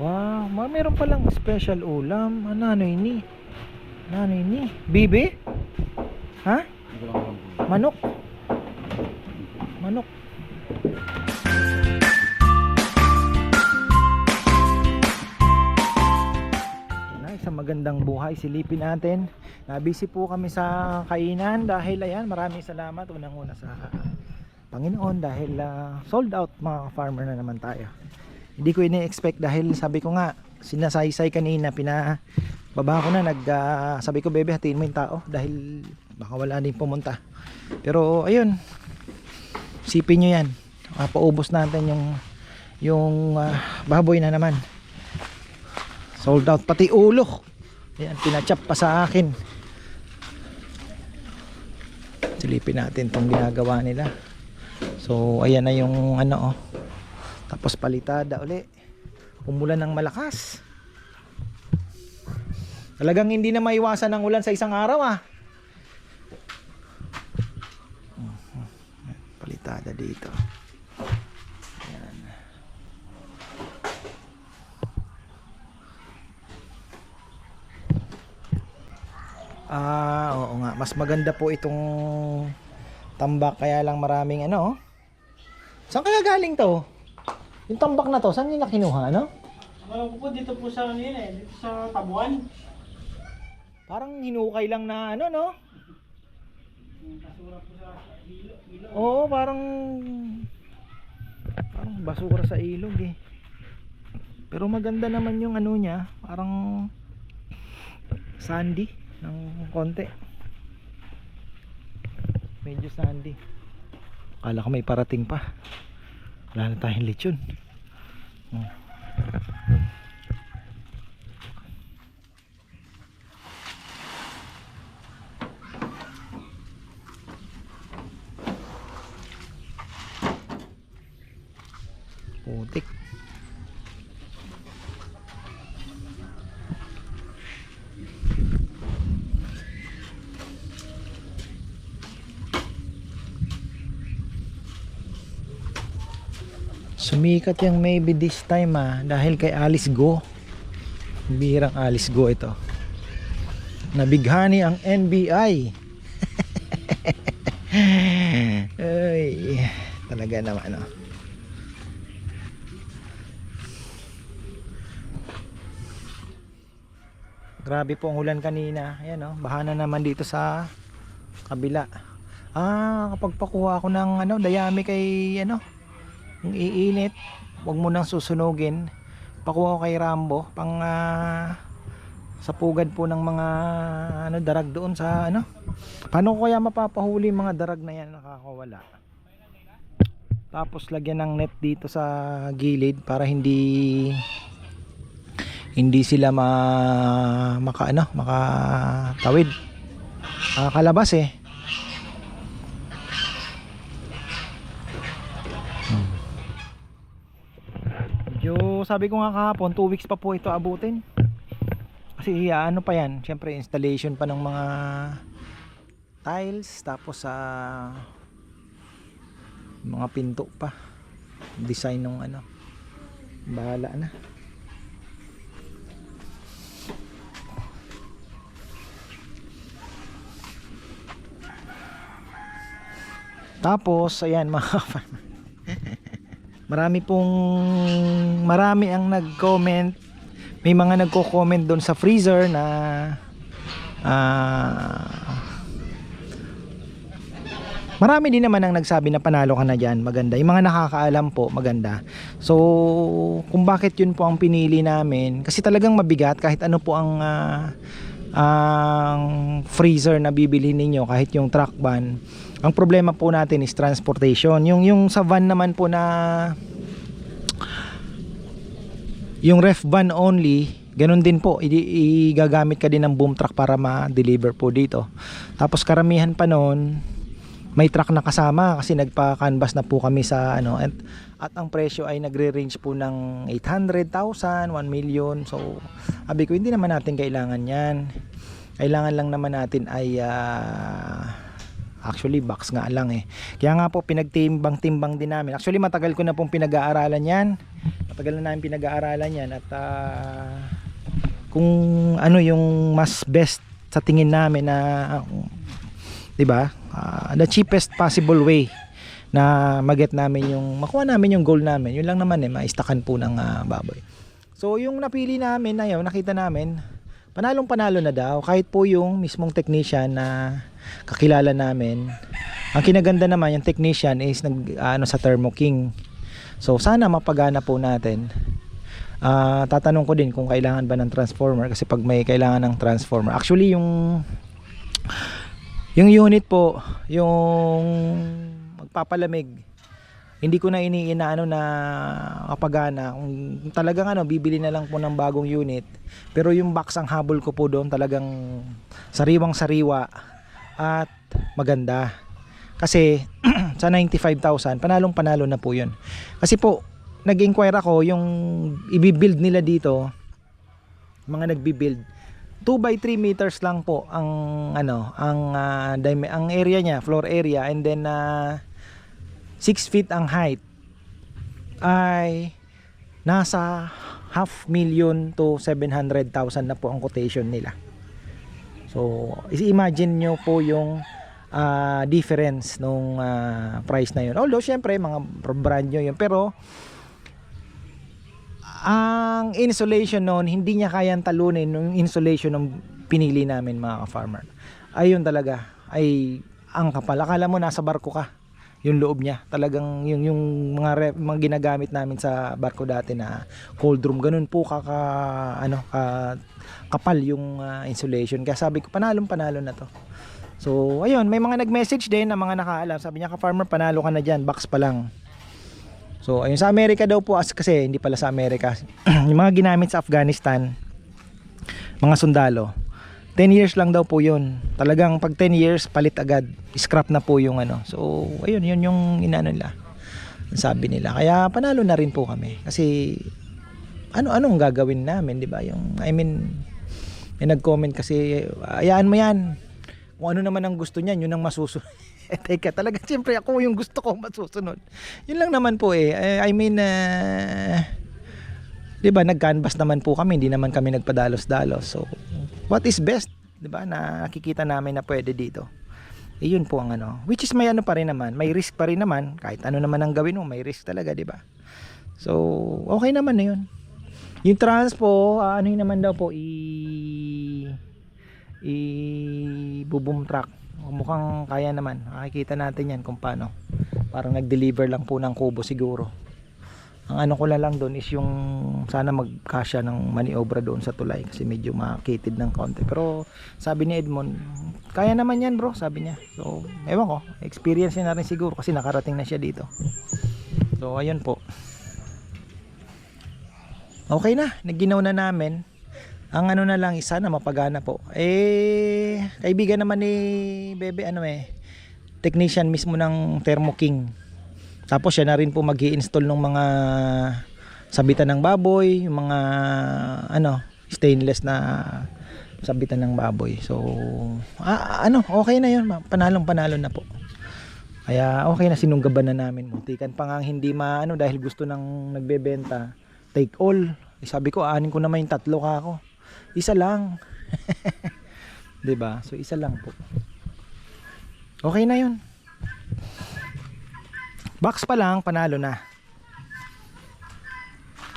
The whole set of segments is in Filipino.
Wow, ma meron palang special ulam. Ano ano ini? Ano ini? Bibi? Ha? Manok. Manok. Isang magandang buhay silipin natin. Nabisi po kami sa kainan dahil ayan, maraming salamat unang-una sa Panginoon dahil ah, sold out mga farmer na naman tayo. Hindi ko ini-expect dahil sabi ko nga sinasaysay kanina pina baba ko na nag ah, sabi ko bebe hatiin mo yung tao dahil baka wala din pumunta. Pero ayun. Sipin nyo yan. Uh, paubos natin yung yung ah, baboy na naman. Sold out pati ulo. Ayan, pinachap pa sa akin. Silipin natin tong ginagawa nila. So, ayan na yung ano oh. Tapos palitada uli. Umulan ng malakas. Talagang hindi na maiwasan ng ulan sa isang araw ah. Palitada dito. Ayan. Ah, oo nga. Mas maganda po itong tambak kaya lang maraming ano. Saan kaya galing to? Yung tambak na to, saan nila kinuha, ano? Alam ko po dito po sa ano yun eh, dito sa Tabuan. Parang hinukay lang na ano, no? Kasura po sa ilo, ilo. Oo, parang parang basura sa ilog eh. Pero maganda naman yung ano niya, parang sandy ng konti. Medyo sandy. Akala ko may parating pa. Wala na tayong lechon. Putik. Sumikat yung maybe this time ah dahil kay Alice Go. Birang Alice Go ito. Nabighani ang NBI. Ay, talaga naman ano. Grabe po ang ulan kanina. Ayan oh, baha na naman dito sa kabila. Ah, kapag pakuha ako ng ano, dayami kay ano, yung iinit, wag mo nang susunugin. Pakuha kay Rambo pang ah, sa pugad po ng mga ano darag doon sa ano. Paano kaya mapapahuli mga darag na yan nakakawala? Tapos lagyan ng net dito sa gilid para hindi hindi sila ma maka ano, makatawid. Nakakalabas eh. Hmm. Medyo sabi ko nga kahapon, 2 weeks pa po ito abutin. Kasi ah, ano pa yan, syempre installation pa ng mga tiles tapos sa mga pinto pa. Design ng ano. Bahala na. Tapos, ayan mga. marami pong marami ang nag-comment. May mga nagko-comment doon sa freezer na ah Marami din naman ang nagsabi na panalo ka na dyan, maganda. Yung mga nakakaalam po, maganda. So, kung bakit yun po ang pinili namin, kasi talagang mabigat kahit ano po ang ah, ang freezer na bibili ninyo, kahit yung truck van. Ang problema po natin is transportation. Yung yung sa van naman po na yung ref van only, ganun din po. I- igagamit ka din ng boom truck para ma-deliver po dito. Tapos karamihan pa noon, may truck na kasama kasi nagpa-canvas na po kami sa ano at, at ang presyo ay nagre-range po ng 800,000, 1 million. So, abi ko hindi naman natin kailangan 'yan. Kailangan lang naman natin ay ah, actually box nga lang eh. Kaya nga po pinagtimbang-timbang din namin. Actually matagal ko na pong pinag-aaralan 'yan. Matagal na namin pinag-aaralan yan at ah, kung ano yung mas best sa tingin namin na ah, 'di ba? Ah, the cheapest possible way na maget namin yung makuha namin yung goal namin. Yun lang naman eh, maistakan po ng ah, baboy. So yung napili namin na yun, nakita namin, panalong panalo na daw kahit po yung mismong technician na kakilala namin. Ang kinaganda naman yung technician is nag ano sa Thermo King. So sana mapagana po natin. Ah, tatanong ko din kung kailangan ba ng transformer kasi pag may kailangan ng transformer. Actually yung yung unit po, yung magpapalamig. Hindi ko na iniinaano na kapagana. Kung talagang ano, bibili na lang po ng bagong unit. Pero yung box ang habol ko po doon talagang sariwang sariwa at maganda. Kasi sa 95,000, panalong panalo na po yun. Kasi po, nag-inquire ako yung i-build nila dito, mga nagbi-build, 2 by 3 meters lang po ang ano, ang dime- ang area niya, floor area and then ah, 6 feet ang height ay nasa half million to 700,000 na po ang quotation nila. So, i-imagine nyo po yung ah, difference nung ah, price na yun. Although, syempre, mga brand nyo yun. Pero, ang insulation noon, hindi niya kayang talunin yung insulation ng pinili namin mga ka-farmer. Ayun talaga, ay ang kapal. Akala mo nasa barko ka yung loob niya. Talagang yung, yung mga, rep, mga ginagamit namin sa barko dati na cold room, ganun po kaka, ano, ka, kapal yung ah, insulation. Kaya sabi ko, panalong panalo na to. So, ayun, may mga nag-message din na mga nakaalam. Sabi niya, ka-farmer, panalo ka na dyan, box pa lang. So, ayun sa Amerika daw po as kasi hindi pala sa Amerika. yung mga ginamit sa Afghanistan, mga sundalo. 10 years lang daw po 'yun. Talagang pag 10 years palit agad, scrap na po yung ano. So, ayun, yun yung inano nila. Sabi nila. Kaya panalo na rin po kami kasi ano anong gagawin namin, 'di ba? Yung I mean, may nag-comment kasi, ayaan mo 'yan. Kung ano naman ang gusto niyan, yun ang masusunod. Eh, teka, talaga siyempre ako yung gusto ko masusunod. Yun lang naman po eh. Eh, I mean, uh, 'di ba, nag-canvas naman po kami, hindi naman kami nagpadalos-dalos. So, what is best, 'di ba? Na nakikita namin na pwede dito. Yun po ang ano. Which is may ano pa rin naman, may risk pa rin naman. Kahit ano naman ang gawin mo, may risk talaga, 'di ba? So, okay naman na yun. Yung transpo, ah, ano naman daw po, i i bubum truck. Mukhang kaya naman. Makikita natin yan kung paano. Parang nag-deliver lang po ng kubo siguro. Ang ano ko lang doon is yung sana magkasya ng maniobra doon sa tulay kasi medyo makitid ng konti. Pero sabi ni Edmond, kaya naman yan bro, sabi niya. So, ewan ko, experience niya na rin siguro kasi nakarating na siya dito. So, ayun po. Okay na, naginaw na namin. Ang ano na lang, isa na mapagana po. Eh, kaibigan naman ni Bebe, ano eh, technician mismo ng Thermo King. Tapos siya na rin po mag install ng mga sabitan ng baboy, yung mga ano, stainless na sabitan ng baboy. So, ah, ano, okay na yun. Panalong panalo na po. Kaya okay na sinunggaban na namin. Muntikan pa nga hindi maano dahil gusto nang nagbebenta. Take all. Eh, sabi ko, anin ko naman yung tatlo ka ako. Isa lang. 'Di ba? So isa lang po. Okay na 'yun. Box pa lang panalo na.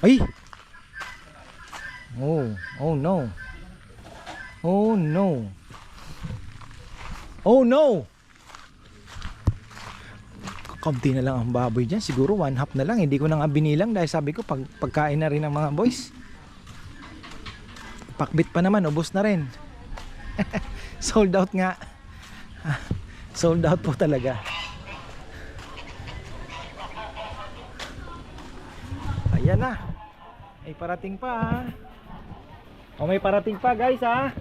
Ay. Oh, oh no. Oh no. Oh no. Kaunti na lang ang baboy dyan. Siguro one half na lang. Hindi ko na nga binilang dahil sabi ko pag, pagkain na rin ng mga boys. Pakbit pa naman, ubos na rin. Sold out nga. Sold out po talaga. Na. May parating pa. ha. O may parating pa guys ha.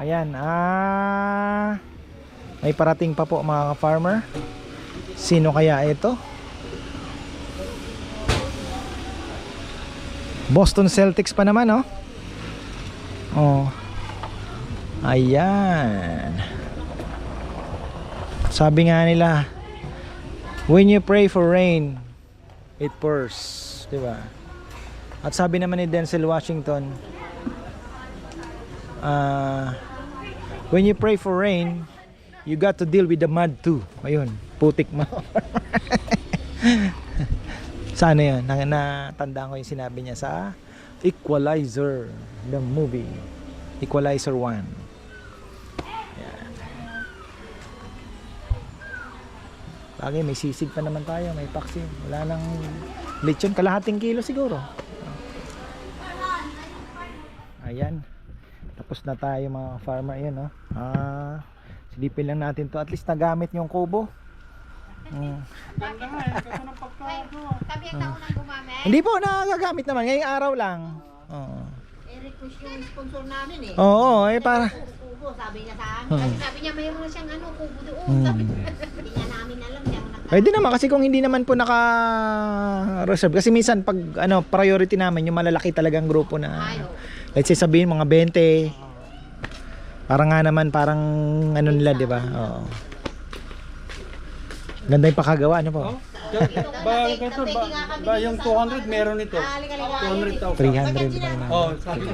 Ayan. Ah. May parating pa po mga farmer. Sino kaya ito? Boston Celtics pa naman oh. Oh. Ayan. Sabi nga nila, when you pray for rain, it pours. Di ba? At sabi naman ni Denzel Washington, ah, when you pray for rain, you got to deal with the mud too. Ayun, putik mo. Sana yun, na, natandaan ko yung sinabi niya sa Equalizer, the movie. Equalizer 1. Yan. Bagay, may sisig pa naman tayo, may paksi. Wala nang lechon, kalahating kilo siguro. Ayan. Tapos na tayo mga farmer, yun, no? Ah, silipin lang natin to. At least nagamit yung kubo. Mm. Ganda nga eh. Kasi ng pagkagawa. Kami ang taunang gumamit. Hindi po, nagagamit naman. Ngayong araw lang. Oo. Eh, request yung sponsor namin eh. Oo, eh para. Kubo, sabi niya sa amin. Hmm. Kasi sabi niya mayroon siyang ano, kubo doon. Hmm. Sabi niya. Pwede naman kasi kung hindi naman po naka-reserve. Kasi minsan pag ano, priority namin yung malalaki talagang grupo na let's say sabihin mga 20. Parang nga naman parang ano nila, 'di ba? Oo. Ganda yung pakagawa, ano po? Oh? Ba, ganito, ba, ba yung 200 meron ito. Ah, halika, halika. 200,000. 300 pa naman. Oh, sabi.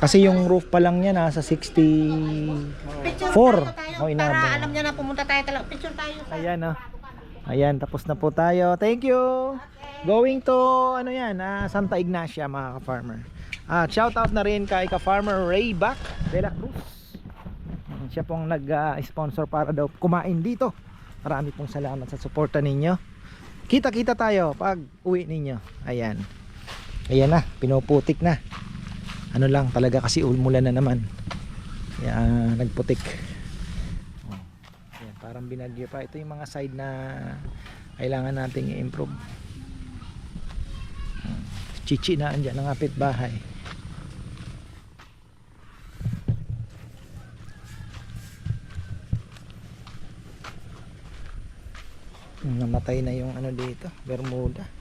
Kasi yung roof pa lang niya nasa 64. Picture Four. tayo. Oh, Para inabot. alam niya na pumunta tayo talaga. Picture tayo. Ayan oh. Ayan, tapos na po tayo. Thank you. Going to ano yan, ah, Santa Ignacia mga ka-farmer. Ah, shout out na rin kay ka-farmer Ray Back de la Cruz. Mm, Siya pong nag-sponsor para daw kumain dito. Marami pong salamat sa suporta ninyo. Kita-kita tayo pag uwi ninyo. Ayan. Ayan na, pinuputik na. Ano lang, talaga kasi umulan na naman. Kaya nagputik. Parang binagyo pa. Ito yung mga side na kailangan nating i-improve. Chichi na andyan ang apit bahay. Namatay na yung ano dito, Bermuda.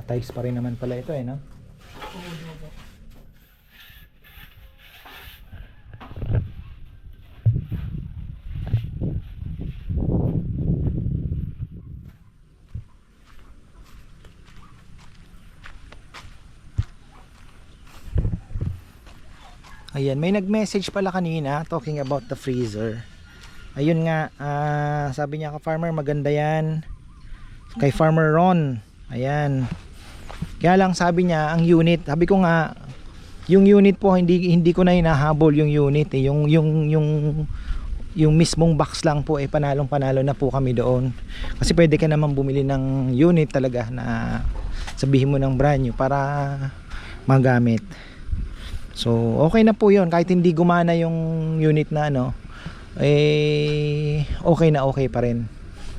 Tatays pa rin naman pala ito eh, no? Ayan, may nag-message pala kanina talking about the freezer. Ayun nga, ah, sabi niya ka farmer maganda yan. Kay Farmer Ron. Ayan. Kaya lang sabi niya ang unit, sabi ko nga yung unit po hindi hindi ko na hinahabol yung unit eh. Yung yung yung yung mismong box lang po eh panalong panalo na po kami doon. Kasi pwede ka naman bumili ng unit talaga na sabihin mo ng brand new para magamit. So, okay na po 'yon kahit hindi gumana yung unit na ano eh okay na okay pa rin.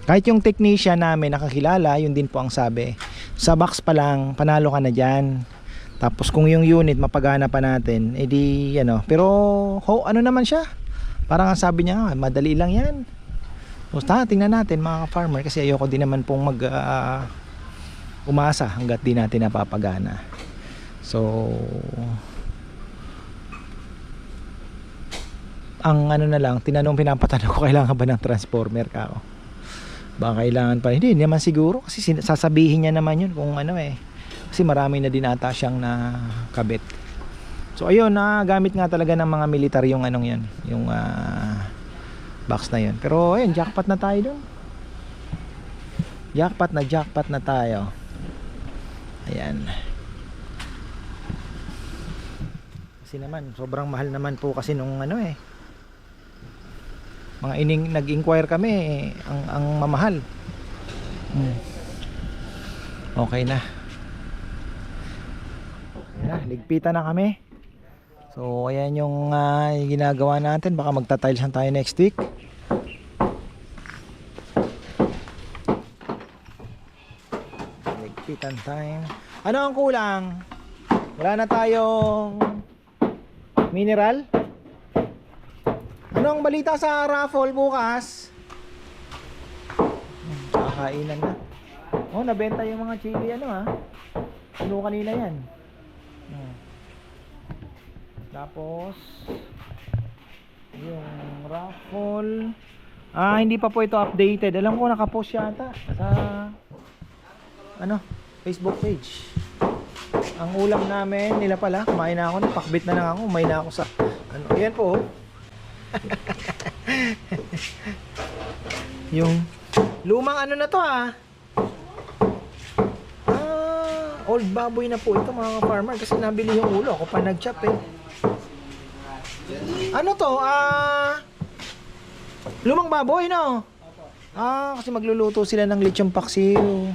Kahit yung technician namin nakakilala, yun din po ang sabi. Sa box pa lang, panalo ka na dyan. Tapos kung yung unit mapagana pa natin, edi ano, pero ho, ano naman siya? Parang ang sabi niya, "Ah, madali lang yan. Basta tingnan natin mga farmer kasi ayoko din naman pong mag ah, umasa hanggat di natin napapagana. So ang ano na lang, tinanong pinapatanong ko kailangan ba ng transformer ka oh. Baka kailangan pa. Hindi naman siguro kasi sasabihin niya naman yun kung ano eh. Kasi marami na din ata siyang na kabit. So ayun, na gamit nga talaga ng mga militar yung anong yan, yung ah, box na yun. Pero ayun, jackpot na tayo dun. Jackpot na jackpot na tayo. Ayan. Kasi naman, sobrang mahal naman po kasi nung ano eh. Mga ining nag-inquire kami, eh, ang ang mamahal. Hmm. Okay na. na, ligpitan na kami. So, ayan yung yung ginagawa natin. Baka magta-tiles tayo next week. Ligpitan time. Ano ang kulang? Wala na tayong mineral? Ano ang balita sa raffle bukas? Kakainan na. Oh, nabenta yung mga chili ano ha. Ano kanina yan? Hmm. Tapos yung raffle Ah, hindi pa po ito updated. Alam ko nakapost yata sa ano, Facebook page. Ang ulam namin nila pala, kumain na ako, napakbit na lang ako, kumain na ako sa ano, yan po. yung lumang ano na to ah. Ah, old baboy na po ito mga farmer kasi nabili yung ulo ako pa nag-chop eh. Ano to? Ah, lumang baboy no? Ah, kasi magluluto sila ng lechon paksiw.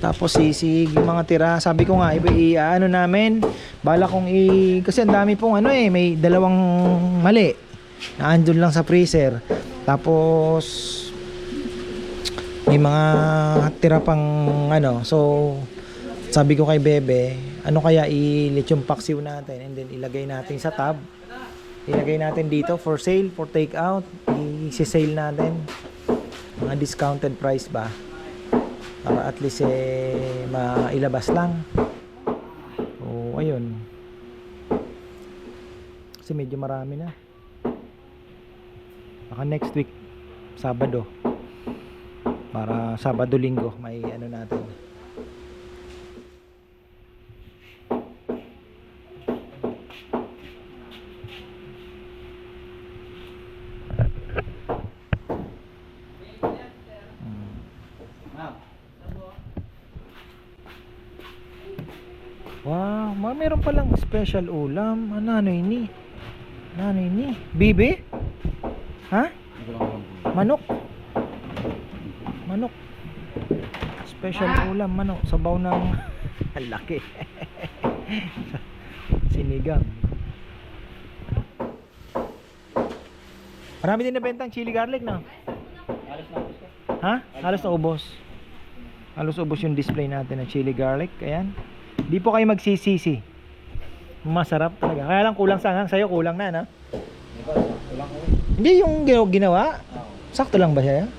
Tapos sisig, yung mga tira. Sabi ko nga, iba i ano namin, bala kong i kasi ang dami pong ano eh, may dalawang mali. Na andun lang sa freezer. Tapos may mga tira pang ano. So sabi ko kay Bebe, ano kaya i-let yung paksiw natin and then ilagay natin sa tab. Ilagay natin dito for sale, for take out. I-sale natin. Mga discounted price ba? para at least eh mailabas lang o ayun kasi medyo marami na baka next week Sabado para Sabado Linggo may ano natin Wow, ma meron palang special ulam. Ano ano ini? Ano ini? Bibi? Manok. Manok. Special ulam, manok. Sabaw ng Ang laki. Sinigang. Marami din nabenta ang chili garlic, no? Ha? Halos na ubos. Halos ubos yung display natin ng chili garlic. Ayan. Di po kayo magsisisi. Masarap talaga. Kaya lang kulang sa hanghang. Sa'yo kulang na, no? Hindi yung ginaw- ginawa. Sakto lang ba siya?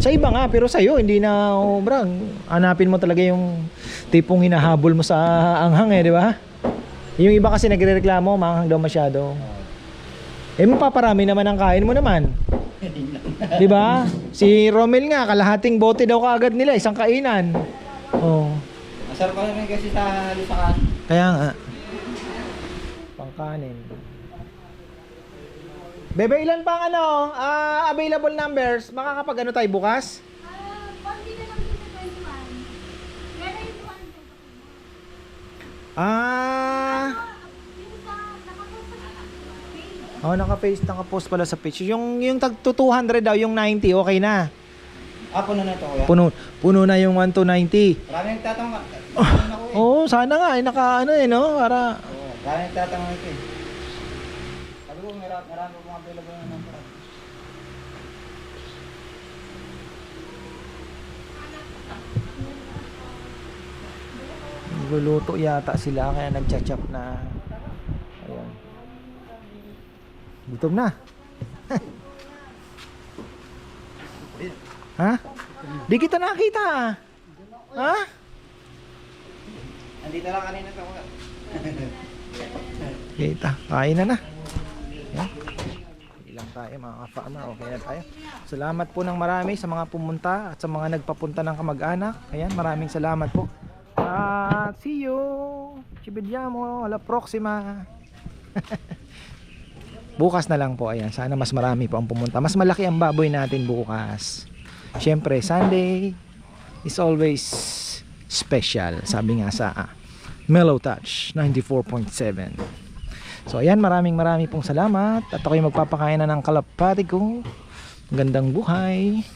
Sa iba nga, pero sa'yo, hindi na, obra. Hanapin mo talaga yung tipong hinahabol mo sa anghang eh, di ba? Yung iba kasi nagre-reklamo, maanghang daw masyado. Eh, mapaparami naman ang kain mo naman. di ba? Si Romel nga, kalahating bote daw kaagad nila, isang kainan. Oh. Masarap pa naman kasi sa lusakan. Kaya nga. Pangkanin. Bebe, ilan pang ano, ah, available numbers? Makakapag ano tayo bukas? Ah, konti na lang din sa 21. Pero yung 1 Ah, oh, naka-face, naka-post pala sa page. Yung, yung tag 200 daw, yung 90, okay na. Ah, puno na to kuya. Puno, puno na yung 1 to 90. Marami nagtatanong. Ano eh. Oo, oh, sana nga, eh, naka ano eh, no? Para, Oo, Marami nagtatanong ito eh. Sabi ko, marami, marami pong available na number. Luluto yata sila kaya nagcha-chop na. Ayun. Gutom na. ha? Di kita nakita. Ha? Andito lang kanina kuya. Kita. Kain na na. Yan. Ilang tayo mga ka-farmer. Okay na tayo. Salamat po ng marami sa mga pumunta at sa mga nagpapunta ng kamag-anak. Ayan, maraming salamat po. At see you. Ci vediamo alla prossima. bukas na lang po. Ayan, sana mas marami po ang pumunta. Mas malaki ang baboy natin bukas. Siyempre, Sunday is always special. Sabi nga sa Mellow Touch 94.7. So ayan, maraming maraming pong salamat at ako'y magpapakain na ng kalapati ko. Gandang buhay.